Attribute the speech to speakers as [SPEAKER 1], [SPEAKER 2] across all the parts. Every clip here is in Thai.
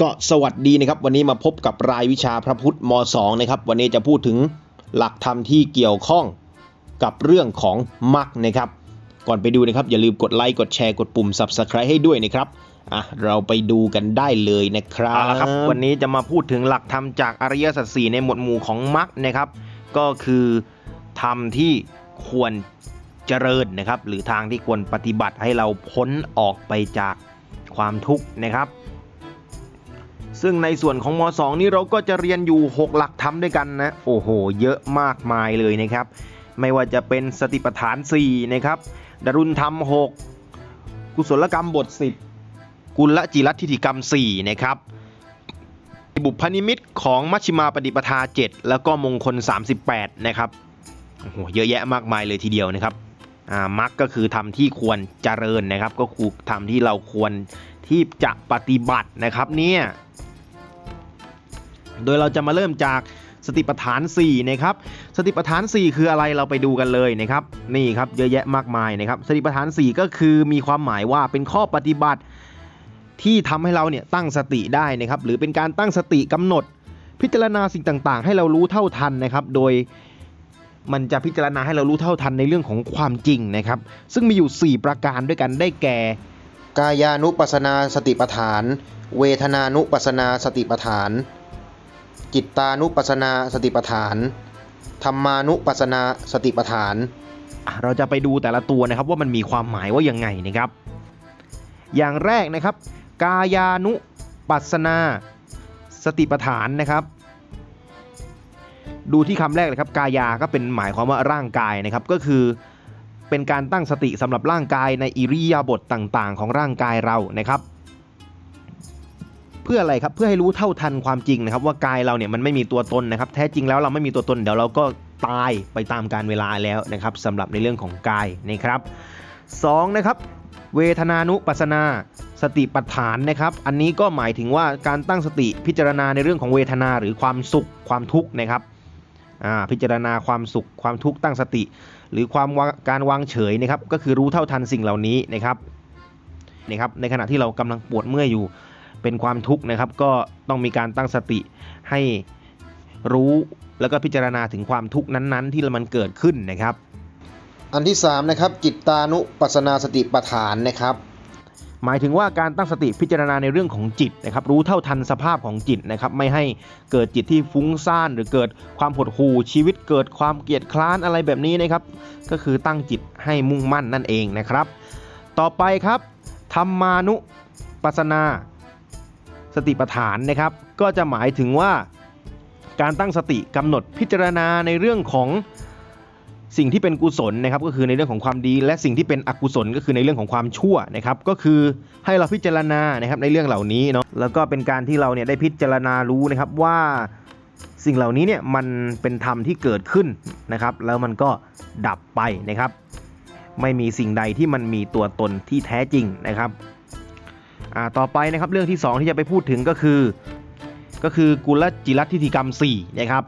[SPEAKER 1] ก็สวัสดีนะครับ วันนี้มาพบกับรายวิชาพระพุทธม 2 นะครับ วันนี้จะพูดถึงหลักธรรมที่เกี่ยวข้องกับเรื่องของมรรคนะครับ ก่อนไปดูนะครับ อย่าลืมกดไลค์กดแชร์กดปุ่ม Subscribe ให้ด้วยนะครับอะเราไปดูกันได้เลยนะครับ
[SPEAKER 2] เอาละครับ วันนี้จะมาพูดถึงหลักธรรมจากอริยสัจสี่ในหมวดหมู่ของมรรคนะครับ ก็คือธรรมที่ควรเจริญนะครับ หรือทางที่ควรปฏิบัติให้เราพ้นออกไปจากความทุกข์นะครับ ซึ่งในส่วนของม .2 นี้เราก็จะเรียนอยู่ 6 หลักธรรมด้วยกันนะ โอ้โห เยอะมากมายเลยนะครับ ไม่ว่าจะเป็นสติปัฏฐาน4นะครับดารุณธรรม 6 กุศลกรรมบท 10 กุลจิรัตทิฏฐิกรรม 4 นะครับบุพนิมิตของมัชฌิมาปฏิปทา 7 แล้วก็มงคล 38 นะครับโอ้โหเยอะแยะมากมายเลยทีเดียวนะครับอ่ามักก็คือทำที่ควรเจริญนะครับ ก็คือทำที่เราควรที่จะปฏิบัตินะครับเนี่ย โดยเราจะมาเริ่มจากสติปัฏฐาน4นะครับสติปัฏฐาน 4 คืออะไรเราไปดูกันเลยนะครับนี่ครับเยอะแยะมากมายนะครับสติปัฏฐาน 4 ก็คือมีความหมายว่าเป็นข้อปฏิบัติที่ทำให้เราเนี่ยตั้งสติได้นะครับหรือเป็นการตั้งสติกำหนด พิจารณาสิ่งต่างๆ ให้เรารู้เท่าทันนะครับโดยมันจะพิจารณาให้เรารู้เท่าทันในเรื่องของความจริงนะครับ ซึ่งมีอยู่ 4 ประการด้วยกันได้แก่
[SPEAKER 1] กายานุปัสนาสติปัฏฐาน เวทนานุปัสนาสติปัฏฐาน จิตตานุปัสนาสติปัฏฐาน ธรรมานุปัสนาสติปัฏฐาน
[SPEAKER 2] เราจะไปดูแต่ละตัวนะครับว่ามันมีความหมายว่ายังไงนะครับ อย่างแรกนะครับ กายานุปัสสนาสติปัฏฐานนะครับ ดูที่คำแรกเลยครับ กายาก็เป็นหมายความว่าร่างกายนะครับ ก็คือเป็นการตั้งสติสำหรับร่างกายในอิริยาบถต่างๆ ของร่างกายเรานะครับ เพื่ออะไรครับเพื่อให้รู้เท่าทันความจริงนะครับ ว่ากายเราเนี่ยมันไม่มีตัวตนนะครับ แท้จริงแล้วเราไม่มีตัวตนเดี๋ยวเราก็ตายไปตามการเวลาแล้วนะครับสำหรับในเรื่องของกายนะครับสองนะครับเวทนานุปัสนา สติปัฏฐานนะครับ อันนี้ก็หมายถึงว่าการตั้งสติพิจารณาในเรื่องของเวทนาหรือความสุขความทุกข์นะครับพิจารณาความสุขความทุกข์ตั้งสติ หรือความาการวางเฉยนะครับ ก็คือรู้เท่าทันสิ่งเหล่านี้นะครับนี่ครับในขณะที่เรากำลังปวดเมื่อยอยู่ เป็นความทุกข์นะครับ ก็ต้องมีการตั้งสติให้รู้แล้วก็พิจารณาถึงความทุกข์นั้นๆ ที่มันเกิดขึ้นนะครับ
[SPEAKER 1] อันที่3นะครับจิตตานุปัสสนาสติปัฏฐานนะครับ
[SPEAKER 2] หมายถึงว่าการตั้งสติพิจารณาในเรื่องของจิตนะครับรู้เท่าทันสภาพของจิตนะครับ ไม่ให้เกิดจิตที่ฟุ้งซ่านหรือเกิดความหดหู่ชีวิตเกิดความเกลียดคร้านอะไรแบบนี้นะครับ ก็คือตั้งจิตให้มุ่งมั่นนั่นเองนะครับ ต่อไปครับธรรมานุปัสสนา สติปัฏฐานนะครับ ก็จะหมายถึงว่าการตั้งสติกำหนดพิจารณาในเรื่องของสิ่งที่เป็นกุศลนะครับก็คือในเรื่องของความดีและสิ่งที่เป็นอกุศลก็คือในเรื่องของความชั่วนะครับก็คือให้เราพิจารณานะครับในเรื่องเหล่านี้เนาะแล้วก็เป็นการที่เราเนี่ยได้พิจารณารู้นะครับว่าสิ่งเหล่านี้เนี่ยมันเป็นธรรมที่เกิดขึ้นนะครับ แล้วมันก็ดับไปนะครับ ไม่มีสิ่งใดที่มันมีตัวตนที่แท้จริงนะครับ อ่าต่อไปนะครับเรื่องที่ 2 ที่จะไปพูดถึงก็คือ ก็คือกุลจิรัตทิฏฐิกรรม4นะครับ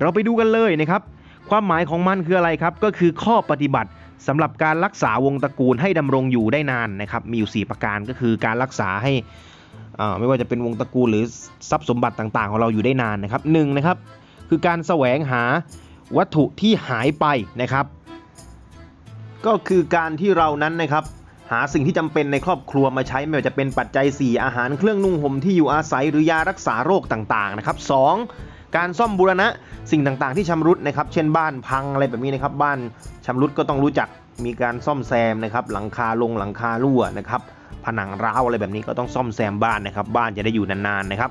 [SPEAKER 2] เราไปดูกันเลยนะครับ ความหมายของมันคืออะไรครับ ก็คือข้อปฏิบัติสำหรับการรักษาวงตระกูลให้ดำรงอยู่ได้นานนะครับ มีอยู่ 4 ประการก็คือการรักษาให้อ่าไม่ว่าจะเป็นวงตระกูลหรือทรัพย์สมบัติต่างๆ ของเราอยู่ได้นานนะครับหนึ่งนะครับคือการแสวงหาวัตถุที่หายไปนะครับ ก็คือการที่เรานั้นนะครับ หาสิ่งที่จำเป็นในครอบครัวมาใช้ไม่ว่าจะเป็นปัจจัย 4 อาหารเครื่องนุ่งห่มที่อยู่อาศัยหรือยารักษาโรคต่างๆนะครับ 2. การซ่อมบูรณะสิ่งต่างๆ ที่ชำรุดนะครับ เช่นบ้านพังอะไรแบบนี้นะครับ บ้านชำรุดก็ต้องรู้จักมีการซ่อมแซมนะครับ หลังคาลงหลังคารั่วนะครับ ผนังร้าวอะไรแบบนี้ก็ต้องซ่อมแซมบ้านนะครับ บ้านจะได้อยู่นานๆนะครับ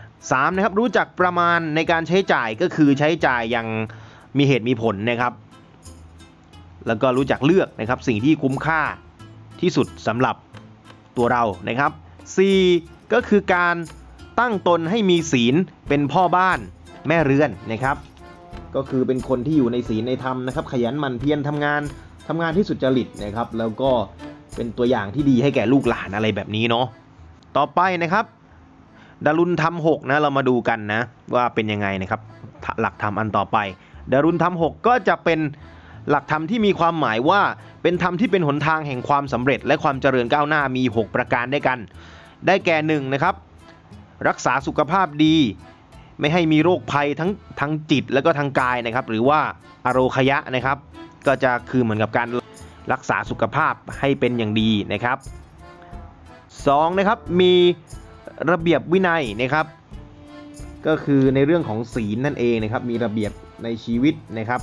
[SPEAKER 2] 3. นะครับรู้จักประมาณในการใช้จ่ายก็คือใช้จ่ายอย่างมีเหตุมีผลนะครับ แล้วก็รู้จักเลือกนะครับสิ่งที่คุ้มค่า ที่สุดสำหรับตัวเรานะครับ 4. ก็คือการตั้งตนให้มีศีลเป็นพ่อบ้านแม่เรือนนะครับ ก็คือเป็นคนที่อยู่ในศีลในธรรมนะครับ ขยันหมั่นเพียรทำงานทำงานที่สุจริตนะครับ แล้วก็เป็นตัวอย่างที่ดีให้แก่ลูกหลานอะไรแบบนี้เนาะต่อไปนะครับดารุณธรรม6นะเรามาดูกันนะว่าเป็นยังไงนะครับหลักธรรมอันต่อไปดารุณธรรม6ก็จะเป็น หลักธรรมที่มีความหมายว่า เป็นธรรมที่เป็นหนทางแห่งความสำเร็จ และความเจริญก้าวหน้ามี 6 ประการด้วยกัน ได้แก่1นะครับ รักษาสุขภาพดี ไม่ให้มีโรคภัยทั้งทั้งจิตแล้วก็ทางกายนะครับ หรือว่าอโรคยะนะครับ ก็จะคือเหมือนกับการรักษาสุขภาพให้เป็นอย่างดีนะครับสองนะครับมีระเบียบวินัยนะครับ ก็คือในเรื่องของศีลนั่นเองนะครับ มีระเบียบในชีวิตนะครับ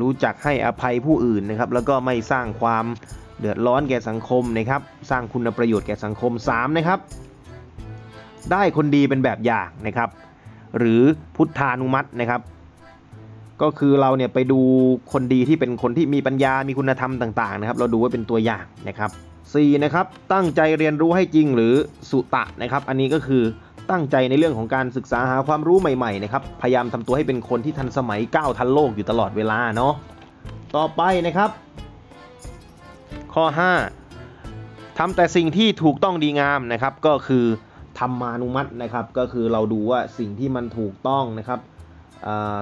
[SPEAKER 2] รู้จักให้อภัยผู้อื่นนะครับ แล้วก็ไม่สร้างความเดือดร้อนแก่สังคมนะครับ สร้างคุณประโยชน์แก่สังคม 3 นะครับ ได้คนดีเป็นแบบอย่างนะครับ หรือพุทธานุมัตินะครับ ก็คือเราเนี่ยไปดูคนดีที่เป็นคนที่มีปัญญา มีคุณธรรมต่างๆนะครับ เราดูไว้เป็นตัวอย่างนะครับ 4 นะครับ ตั้งใจเรียนรู้ให้จริงหรือสุตะนะครับ อันนี้ก็คือ ตั้งใจในเรื่องของการศึกษาหาความรู้ใหม่ๆนะครับพยายามทำตัวให้เป็นคนที่ทันสมัยก้าวทันโลกอยู่ตลอดเวลาเนาะต่อไปนะครับ ข้อ 5ทำแต่สิ่งที่ถูกต้องดีงามนะครับก็คือธรรมานุมัตินะครับ ก็คือเราดูว่าสิ่งที่มันถูกต้องนะครับอ่า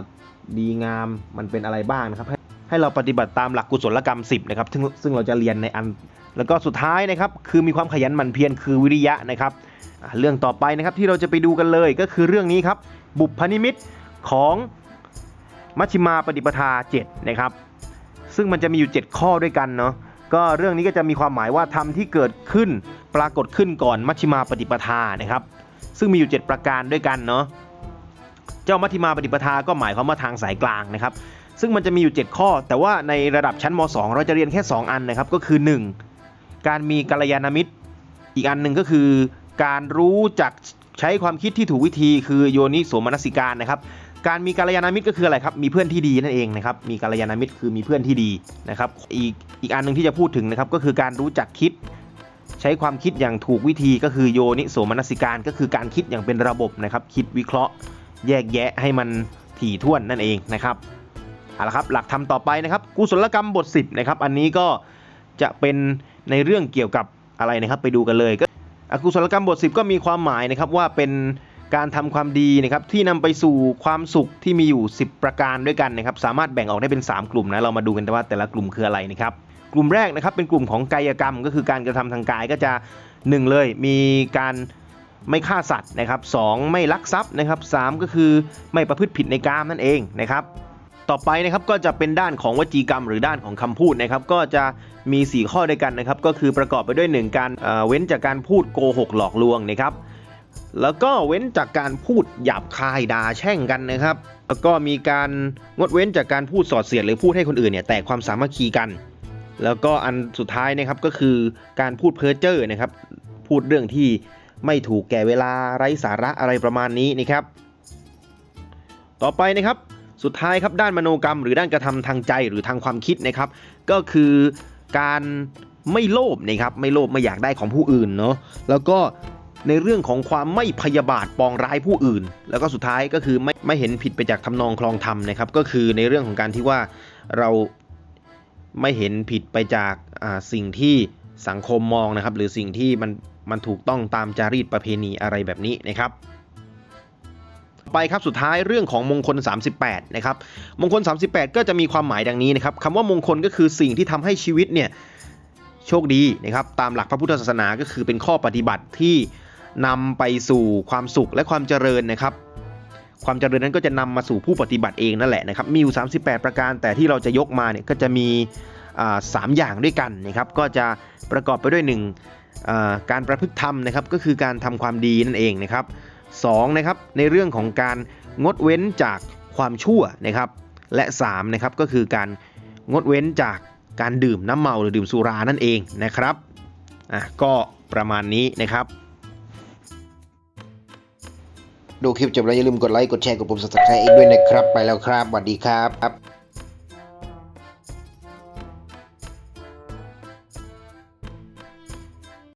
[SPEAKER 2] ดีงามมันเป็นอะไรบ้างนะครับให้ให้เราปฏิบัติตามหลักกุศลกรรม 10นะครับซึ่งซึ่งเราจะเรียนในอัน แล้วก็สุดท้ายนะครับคือมีความขยันหมั่นเพียรคือวิริยะนะครับเรื่องต่อไปนะครับที่เราจะไปดูกันเลยก็คือเรื่องนี้ครับบุพนิมิตของมัชฌิมาปฏิปทา7นะครับซึ่งมันจะมีอยู่ 7 ข้อด้วยกันเนาะก็เรื่องนี้ก็จะมีความหมายว่าธรรมที่เกิดขึ้นปรากฏขึ้นก่อนมัชฌิมาปฏิปทานะครับซึ่งมีอยู่ 7 ประการด้วยกันเนาะเจ้ามัชฌิมาปฏิปทาก็หมายความว่าทางสายกลางนะครับซึ่งมันจะมีอยู่ 7 ข้อ แต่ว่าในระดับชั้นม .2 เราจะเรียนแค่ 2 อันนะครับก็คือ 1. การมีกัลยาณมิตร อีกอันหนึ่งก็คือ การรู้จักใช้ความคิดที่ถูกวิธีคือโยนิโสมนสิการนะครับ การมีกัลยาณมิตรก็คืออะไรครับ มีเพื่อนที่ดีนั่นเองนะครับ มีกัลยาณมิตรคือมีเพื่อนที่ดีนะครับ อีกอีกอันหนึ่งที่จะพูดถึงนะครับก็คือการรู้จักคิดใช้ความคิดอย่างถูกวิธีก็คือโยนิโสมนสิการ ก็คือการคิดอย่างเป็นระบบนะครับ คิดวิเคราะห์ แยกแยะให้มันถี่ถ้วนนั่นเองนะครับเอาละครับหลักธรรมต่อไปนะครับ กุศลกรรมบท 10นะครับอันนี้ก็จะเป็น ในเรื่องเกี่ยวกับอะไรนะครับไปดูกันเลยก็อกุศลกรรมบท 10 ก็มีความหมายนะครับว่าเป็นการทำความดีนะครับที่นำไปสู่ความสุขที่มีอยู่ 10 ประการด้วยกันนะครับสามารถแบ่งออกได้เป็น 3 กลุ่มนะเรามาดูกันว่าแต่ละกลุ่มคืออะไรนะครับกลุ่มแรกนะครับเป็นกลุ่มของกายกรรม ก็คือการกระทำทางกายก็จะ 1 เลยมีการไม่ฆ่าสัตว์นะครับสองไม่ลักทรัพย์นะครับสามก็คือไม่ประพฤติผิดในกามนั่นเองนะครับ ต่อไปนะครับก็จะเป็นด้านของวจีกรรม หรือด้านของคำพูดนะครับก็จะมี 4 ข้อด้วยกันนะครับก็คือประกอบไปด้วย 1 การเเว้นจากการพูดโกหกหลอกลวงนะครับแล้วก็เว้นจากการพูดหยาบคายด่าแช่งกันนะครับ แล้วก็มีการงดเว้นจากการพูดสอดเสียดหรือพูดให้คนอื่นเนี่ยแตกความสามัคคีกัน แล้วก็อันสุดท้ายนะครับก็คือการพูดเพ้อเจ้อนะครับพูดเรื่องที่ไม่ถูกแก่เวลาไร้สาระอะไรประมาณนี้นะครับ ต่อไปนะครับ สุดท้ายครับด้านมโนกรรม หรือด้านกระทำทางใจหรือทางความคิดนะครับ ก็คือการไม่โลภนะครับไม่โลภไม่อยากได้ของผู้อื่นเนาะแล้วก็ในเรื่องของความไม่พยาบาทปองร้ายผู้อื่น แล้วก็สุดท้ายก็คือไม่ไม่เห็นผิดไปจากทำนองคลองธรรมนะครับ ก็คือในเรื่องของการที่ว่าเราไม่เห็นผิดไปจากสิ่งที่สังคมมองนะครับ หรือสิ่งที่มันมันถูกต้องตามจารีตประเพณีอะไรแบบนี้นะครับ ไปครับสุดท้ายเรื่องของมงคล 38 นะครับ มงคล 38 ก็จะมีความหมายดังนี้นะครับคำว่ามงคลก็คือสิ่งที่ทำให้ชีวิตเนี่ยโชคดีนะครับ ตามหลักพระพุทธศาสนาก็คือเป็นข้อปฏิบัติที่นำไปสู่ความสุขและความเจริญนะครับ ความเจริญนั้นก็จะนำมาสู่ผู้ปฏิบัติเองนั่นแหละนะครับ มีอยู่ 38 ประการแต่ที่เราจะยกมาเนี่ยก็จะมีสามอย่างด้วยกันนะครับ ก็จะประกอบไปด้วยหนึ่งการประพฤติธรรมนะครับ ก็คือการทำความดีนั่นเองนะครับ 2นะครับในเรื่องของการงดเว้นจากความชั่วนะครับ และ3นะครับก็คือการงดเว้นจากการดื่มน้ำเมาหรือดื่มสุรานั่นเองนะครับอะก็ประมาณนี้นะครับ
[SPEAKER 1] ดูคลิปจบแล้วอย่าลืมกดไลค์กดแชร์กดปุ่ม subscribe เองด้วยนะครับ ไปแล้วครับสวัสดีครับ